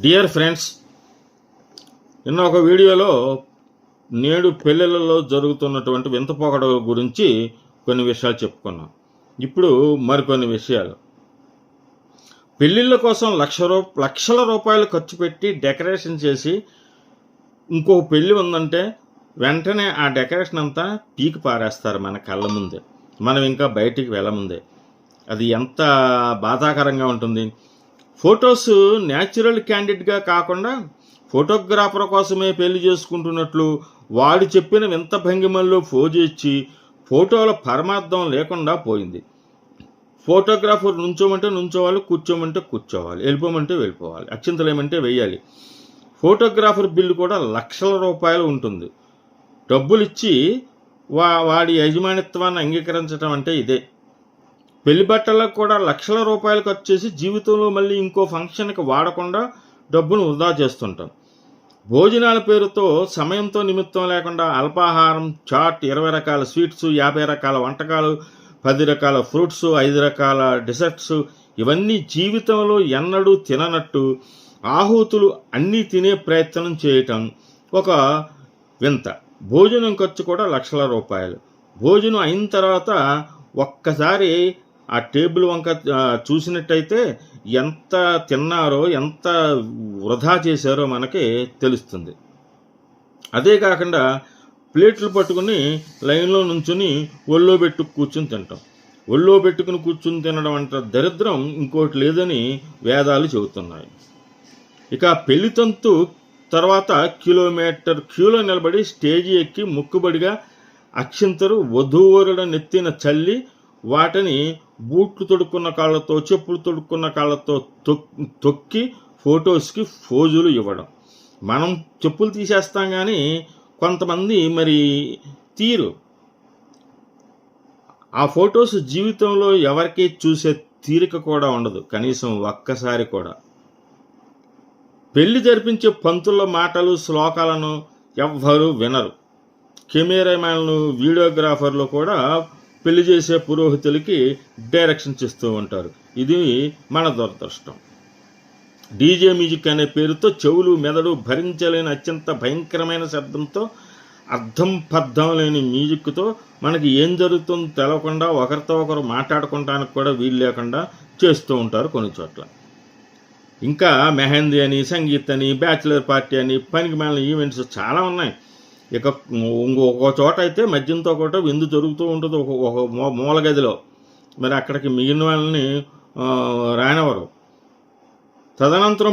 Dear friends నిన్న ఒక వీడియోలో నేడు పెళ్ళిళ్ళలో జరుగుతున్నటువంటి వింత పోకడల గురించి కొన్ని విషయాలు చెప్పుకున్నాం. ఇప్పుడు మరికొన్ని విషయాలు. పెళ్ళిళ్ళ కోసం లక్ష రూ లక్షల రూపాయలు ఖర్చు పెట్టి డెకరేషన్ చేసి ఇంకో పెళ్ళి ఉందంటే వెంటనే ఆ డెకరేషన్ అంతా పీకి పారేస్తారు మన కళ్ళ ముందే. మనం ఇంకా బయటికి వెళ్ళముందే అది ఎంత బాధాకరంగా ఉంటుంది. ఫొటోస్ న్యాచురల్ క్యాండిడేట్గా కాకుండా ఫోటోగ్రాఫర్ కోసమే పెళ్ళి చేసుకుంటున్నట్లు వాడు చెప్పిన వింత భంగిమల్లో ఫోజు ఇచ్చి ఫోటోల పరమార్థం లేకుండా పోయింది. ఫోటోగ్రాఫర్ నుంచోమంటే నుంచోవాలి కూర్చోమంటే కూర్చోవాలి వెళ్ళిపోమంటే వెళ్ళిపోవాలి అక్షింతలేమంటే వేయాలి ఫోటోగ్రాఫర్ బిల్లు కూడా లక్షల రూపాయలు ఉంటుంది. డబ్బులు ఇచ్చి వా వాడి యజమానిత్వాన్ని అంగీకరించడం అంటే ఇదే. పెళ్ళి బట్టలకు కూడా లక్షల రూపాయలు ఖర్చు చేసి జీవితంలో మళ్ళీ ఇంకో ఫంక్షన్కి వాడకుండా డబ్బును వృధా చేస్తుంటాం. భోజనాల పేరుతో సమయంతో నిమిత్తం లేకుండా అల్పాహారం చాట్ ఇరవై రకాల స్వీట్స్ యాభై రకాల వంటకాలు పది రకాల ఫ్రూట్స్ ఐదు రకాల డిజర్ట్స్ ఇవన్నీ జీవితంలో ఎన్నడూ తిననట్టు ఆహూతులు అన్నీ తినే ప్రయత్నం చేయటం ఒక వింత. భోజనం ఖర్చు కూడా లక్షల రూపాయలు. భోజనం అయిన తర్వాత ఒక్కసారి ఆ టేబుల్ వంక చూసినట్టయితే ఎంత తిన్నారో ఎంత వృధా చేశారో మనకి తెలుస్తుంది. అదే కాకుండా ప్లేట్లు పట్టుకుని లైన్లో నుంచుని ఒళ్ళో పెట్టు కూర్చుని తింటాం. ఒళ్ళో పెట్టుకుని కూర్చుని తినడం అంటే దరిద్రం ఇంకోటి లేదని వేదాలు చెబుతున్నాయి. ఇక పెళ్ళి తంతు తర్వాత కిలోమీటర్ క్యూలో నిలబడి స్టేజి ఎక్కి ముక్కుబడిగా అక్షింతరు వధూవరుడ నెత్తిన చల్లి వాటిని బూట్లు తొడుక్కున్న కాళ్ళతో చెప్పులు తొడుక్కున్న కాళ్ళతో తొక్- తొక్కి ఫొటోస్కి ఫోజులు ఇవ్వడం. మనం చెప్పులు తీసేస్తాం కానీ కొంతమంది మరి తీరు. ఆ ఫొటోస్ జీవితంలో ఎవరికి చూసే తీరిక కూడా ఉండదు. కనీసం ఒక్కసారి కూడా. పెళ్ళి జరిపించే పంతుల మాటలు శ్లోకాలను ఎవ్వరూ వినరు. కెమెరామ్యాన్లు వీడియోగ్రాఫర్లు కూడా పెళ్ళి చేసే పురోహితులకి డైరెక్షన్ చేస్తూ ఉంటారు. ఇది మన దురదృష్టం. డీజే మ్యూజిక్ అనే పేరుతో చెవులు మెదడు భరించలేని అత్యంత భయంకరమైన శబ్దంతో అర్థం పర్థం లేని మ్యూజిక్తో మనకి ఏం జరుగుతుందో తెలవకుండా ఒకరితో ఒకరు మాట్లాడుకోవడానికి కూడా వీలు లేకుండా చేస్తూ ఉంటారు కొన్ని చోట్ల. ఇంకా మెహందీ అని సంగీత్ అని బ్యాచిలర్ పార్టీ అని పనికి మాలిన ఈవెంట్స్ చాలా ఉన్నాయి. ఇక ఇంకొక చోట అయితే మద్యంతో కూడా విందు జరుగుతూ ఉంటుంది ఒక ఒక మూ- మూల గదిలో మరి అక్కడికి మిగిలిన వాళ్ళని ఆ, రానివ్వరు. తదనంతరం